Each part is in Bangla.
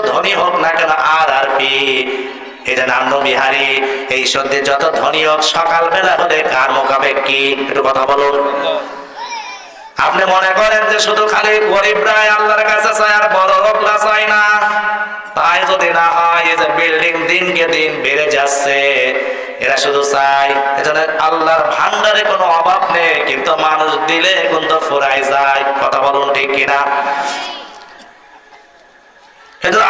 ধনী হোক হলে কার একটু কথা বলুন। আপনি মনে করেন যে শুধু খালি গরিবরাই আল্লাহর কাছে বড় লোকরা না? তাই যদি না হয় এই যে বিল্ডিং দিনকে দিন বেড়ে যাচ্ছে, এরা শুধু চায়, এজন্য আল্লাহর ভান্ডারে কোনো অভাব নেই, কিন্তু মানুষ দিলে কিন্তু ফুরাই যায়, কথা বলুন ঠিক কিনা?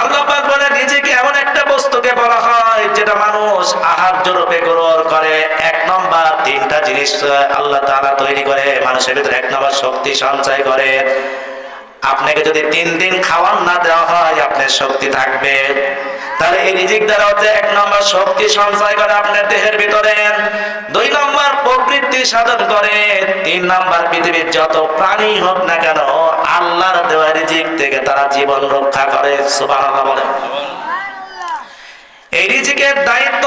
আল্লাহ পাক বলে, নিজেকে এমন একটা বস্তুকে বলা হয়, যেটা মানুষ আহার্য রূপে গ্রহণ করে। এক নম্বর, তিনটা জিনিস আল্লাহ তাআলা তৈরি করে, মানুষের ভিতরে। এক নম্বর, শক্তি সঞ্চয় করে। আপনাকে যদি তিন দিন খাওয়ার না দেওয়া হয় আপনার শক্তি থাকবে। তাহলে এই রিজিক দ্বারা হচ্ছে এক নম্বর শক্তি সঞ্চয় করে আপনার দেহের ভিতরে, দুই নম্বর প্রবৃত্তি সাধন করে, তিন নম্বর পৃথিবীর যত প্রাণী হোক না কেন, আল্লাহর দেওয়া রিজিক থেকে তারা জীবন রক্ষা করে, সুবহানাল্লাহ বলে এই রিজিকের দায়িত্ব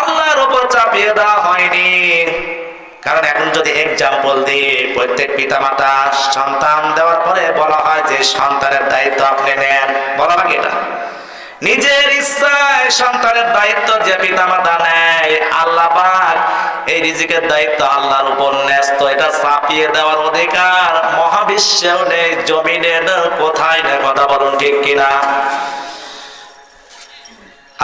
আল্লাহর উপর চাপিয়ে দেওয়া হয়নি। কারণ এখন যদি এক্সাম্পল দিই প্রত্যেক পিতামাতা সন্তান দেওয়ার পরে বলা হয় যে সন্তানের দায়িত্ব আপনি নেন, বলা লাগে এটা। নিজের ইচ্ছায় সন্তানের দায়িত্ব যে পিতামাতা নেয়, আল্লাহ পাক এই রিজিকের দায়িত্ব আল্লাহর উপর ন্যস্ত। এটা চাপিয়ে দেওয়ার অধিকার মহাবিশ্বেও নেই, জমিনে কোথায় নেই, কথা বলুন ঠিক কিনা?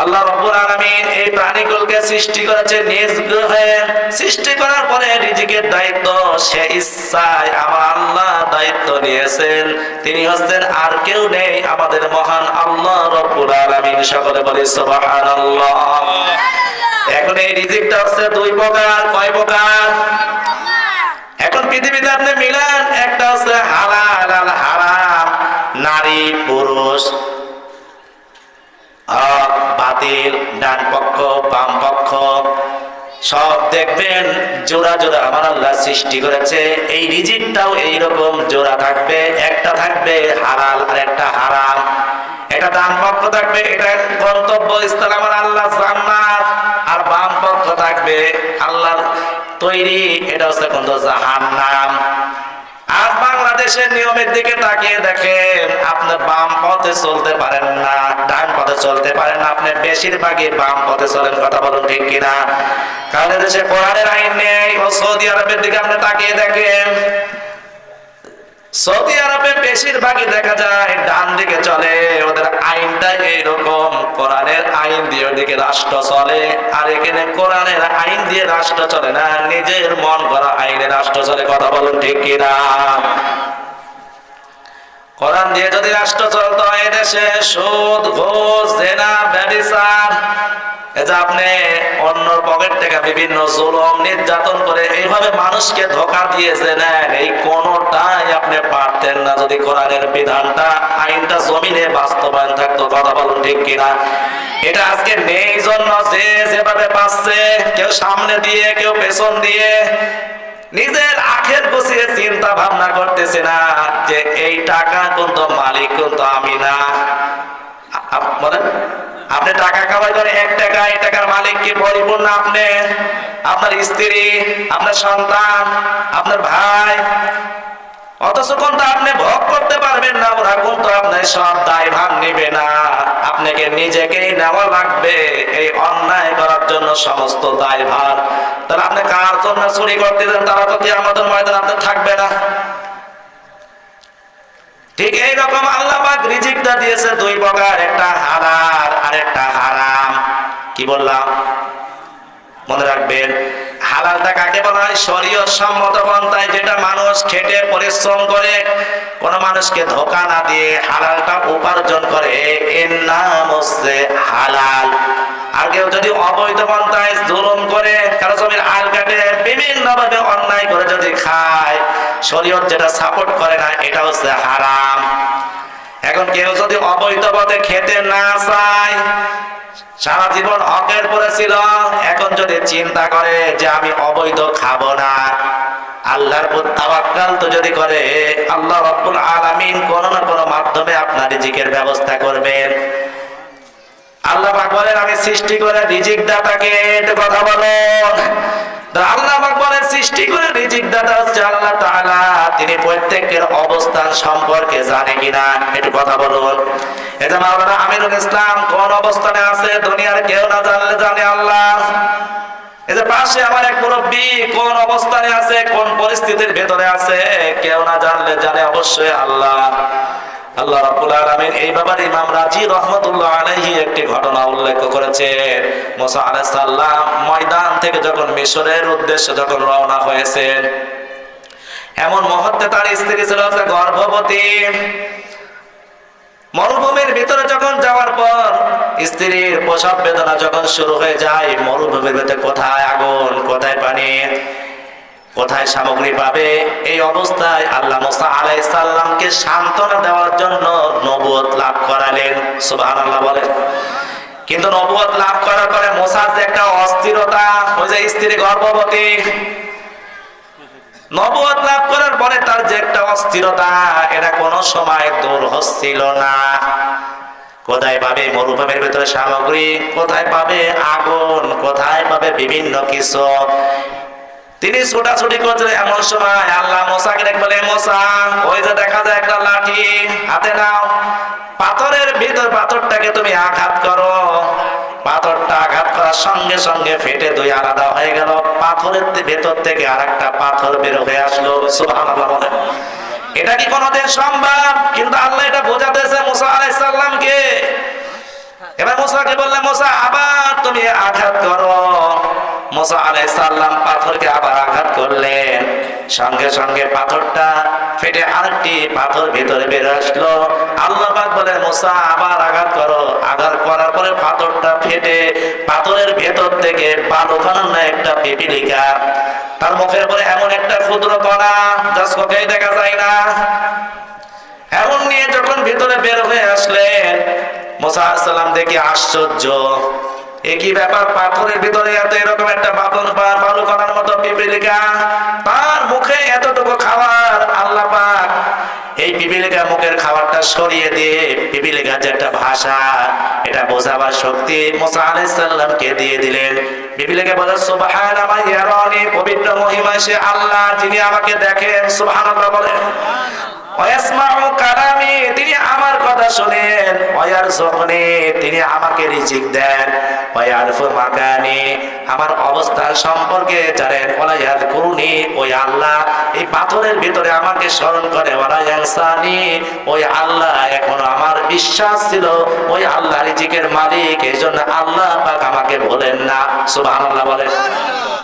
আল্লাহ রব্বুল আলামিন এই প্রাণীগুলোকে সৃষ্টি করেছে নিজ গ্রহে। সৃষ্টি করার পরে রিজিকের দায়িত্ব, সে ইচ্ছায় আমার আল্লাহ দায়িত্ব নিয়েছেন। তিনি হচ্ছেন আর কেউ নেই, আমাদের মহান আল্লাহ রব্বুল আলামিন। সকলে বলি সুবহানাল্লাহ। এখন এই রিজিকটা হচ্ছে দুই প্রকার, কয় প্রকার? এখন পৃথিবীতে আপনি মিলান, একটা হচ্ছে হালাল আর হারাম, নারী, পুরুষ। হক বাতিল ডান পক্ষ, বাম পক্ষ। সব দেখবেন, জোড়া জোড়া আমার আল্লাহ সৃষ্টি করেছে। এই রিজিকটাও এইরকম জোড়া থাকবে, একটা থাকবে হালাল আর একটা হারাম। এটা ডান পক্ষ থাকবে, এটা গন্তব্য স্থল আমার আল্লাহ জান্নাত। আর বাম পক্ষ থাকবে আল্লাহর তৈরি, এটা হচ্ছে কোন জাহান্নাম। আর বাংলাদেশের নিয়মের দিকে তাকিয়ে দেখেন, আপনার বাম পথে চলতে পারেন না, ডান পথে চলতে পারেন না। আপনি বেশিরভাগই বাম পথে চলেন, কথা বলুন ঠিক কিনা? কারণ দেশে কোরআনের আইন নেই ও সৌদি আরবের দিকে আপনি তাকিয়ে দেখেন সৌদি আরবে বেশিরভাগই দেখা যায় ডান দিকে চলে, ওদের আইনটা এইরকম, কোরআনের আইন দিয়ে ওদিকে রাষ্ট্র চলে, আর এখানে কোরআনের আইন দিয়ে রাষ্ট্র চলে না, নিজের মন করা আইনে রাষ্ট্র চলে, কথা বলুন ঠিক কিনা? কোরআন দিয়ে যদি রাষ্ট্র চলতো এই দেশে সুদ, ঘুষ, জেনা, ব্যবিচার যে আপনি অন্য পকেট থেকে বিভিন্ন জুলম নির্যাতন করে এইভাবে মানুষকে ধোকা দিয়েছে নেন, এই কোনটাই আপনি পারতেন না। যদি কোরআনের বিধানটা, আইনটা জমিনে বাস্তবায়ন থাকতো, কথা বলুন ঠিক কিনা? এটা আজকে নেই জন্য যে যেভাবে পাচ্ছে কেউ সামনে দিয়ে, কেউ পেছন দিয়ে, নিজের আখের বসিয়ে চিন্তা ভাবনা করতেছে না যে এই টাকা কিন্তু মালিক কিন্তু আমি না। আপনি টাকা কামাই করে এক টাকা, এই টাকার মালিক কি পরিপূর্ণ আপনি। আপনার স্ত্রী, আপনার সন্তান, আপনার ভাই, অথচ কিন্তু আপনি ভোগ করতে পারবেন না, ওরা কিন্তু আপনার সব দায় ভাগ নিবে না। আপনাকে নিজেকেই নেওয়া লাগবে, এই অন্যায় করার জন্য সমস্ত দায় ভার তাহলে আপনি কার জন্য চুরি করতে দেন তারা তো আমাদের ময়দান আপনি থাকবে না। ঠিক এইরকম আল্লাহ পাক রিজিকটা দিয়েছে দুই প্রকার, একটা হালাল আর একটা হারাম। কি বললাম? মনে রাখবেন, হালালটা কাকে বলা হয়? শরীয়ত সম্মত পন্থায় যেটা মানুষ খেটে পরিশ্রম করে, কোন মানুষকে ধোকা না দিয়ে হালালটা উপার্জন করে। এর নাম হচ্ছে হালাল। আর কেউ যদি অবৈধ পন্থায় জুলুম করে, কারও জমির আল কাটে, বিভিন্নভাবে অন্যায় করে যদি খায় শরীয়ত যেটা সাপোর্ট করে না, এটা হচ্ছে হারাম। এখন কেউ যদি অবৈধ পথে খেতে না চায়, সারা জীবন হকের পরে ছিল, এখন যদি চিন্তা করে যে আমি অবৈধ খাব না, আল্লাহর তাওয়াক্কাল তো যদি করে, আল্লাহ রব্বুল আলামিন কোন না কোন মাধ্যমে আপনার রিজিকের ব্যবস্থা করবেন। আল্লাহ পাক বলেন, আমি সৃষ্টি করে রিজিক দাতাকে কথা বলো আল্লাহ তিনি প্রত্যেকের অবস্থান সম্পর্কে জানে কিনা? একটু কথা বলুন। এটা মাওলানা আমিরুল ইসলাম কোন অবস্থানে আছে, দুনিয়ার কেউ না জানলে জানে আল্লাহ। এই যে পাশে আমার এক মুরব্বী কোন অবস্থানে আছে, কোন পরিস্থিতির ভেতরে আছে, কেউ না জানলে জানে অবশ্যই আল্লাহ। আল্লাহ রাব্বুল আলামিন এই ব্যাপারে ইমাম রাজি রহমাতুল্লাহ আলাইহি একটি ঘটনা উল্লেখ করেছে মুসা আলাইহিস সালাম ময়দান থেকে যখন মিশরের উদ্দেশ্যে যখন রওনা হয়েছেন, এমন মুহূর্তে তার স্ত্রী ছিল গর্ভবতী। মরুভূমির ভিতরে যখন যাওয়ার পর স্ত্রীর প্রসব বেদনা যখন শুরু হয়ে যায়, মরুভূমির ভিতরে কোথায় আগুন, কোথায় পানি? কোথায় সামগ্রী পাবে? এই অবস্থায় আল্লাহ মুসা আলাই সাল্লামকে সান্ত্বনা দেওয়ার জন্য নবুয়ত লাভ করালেন। সুবাহ আল্লাহ বলেন। কিন্তু নবুয়ত লাভ করার পরে মোসার যে একটা অস্থিরতা, ওই যে স্ত্রী গর্ভবতী নবুয়ত লাভ করার পরে তার যে একটা অস্থিরতা, এটা কোনো সময় দূর হচ্ছিল না। কোথায় পাবে মরুভূমির ভিতরে সামগ্রী, কোথায় পাবে আগুন, কোথায় পাবে বিভিন্ন কিছু? তিনি ছোটাছুটি করছিলেন এমন সময়, আল্লাহ ডেকে বলে মোসা, ওই যে দেখা যায় একটা লাঠি, হাতে নাও। পাথরের ভিতর পাথরটাকে তুমি আঘাত করো। পাথরটা আঘাত করার সঙ্গে সঙ্গে ফেটে দুই আলাদা হয়ে গেল। পাথরের ভেতর থেকে আর একটা পাথর বের হয়ে আসলো। বলেন। এটা কি কোনোদিন সম্ভব? কিন্তু আল্লাহ এটা বোঝাতেছে মুসা আলাইহিস সালামকে। এবার মুসাকে বললে মুসা, আবার তুমি আঘাত করো। মুসা আলাইহিস সালাম পাথরকে আবার আঘাত করলেন। সঙ্গে সঙ্গে পাথরটা ফেটে আরেকটি পাথর ভিতরে বের আসলো। আল্লাহ পাক বলেন, মুসা, আবার আঘাত করো। আঘাত করার পরে পাথরটা ফেটে পাথরের ভেতর থেকে বালু কানন্না একটা পিপিলিকা, তার মুখের পরে এমন একটা ক্ষুদ্র কণা, যা চোখেই দেখা যায় না। এমন নিয়ে যখন ভিতরে বের হয়ে আসলেন, মোসা সালাম দেখে আশ্চর্য। একই ব্যাপার, পাথরের ভিতরে এত এরকম একটা বাদন পার বালু করার মতো পিপিলিকা তার মুখে এতটুকু খাবার আল্লাহ পাক এই পিপিলিকা মুখের খাবারটা সরিয়ে দিয়ে পিপিলিকার যে একটা ভাষা, এটা বোঝাবার শক্তি মোসা আলাইহিস সালামকে দিয়ে দিলেন। পিপিলিকা বলে সুবহান আমার পবিত্র মহিমা সে আল্লাহ যিনি আমাকে দেখেন। সুবহানাল্লাহ বলেন আমার কথা তিনি আমাকে রিজিক দেন। আমার সম্পর্কে জানেন। ওই আল্লাহ, এই পাথরের ভিতরে আমাকে স্মরণ করে। ওই আল্লাহ, এখন আমার বিশ্বাস ছিল। ওই আল্লাহ রিজিকের মালিক এই জন্য আল্লাহ আমাকে বলেন না। সুবহানাল্লাহ বলেন।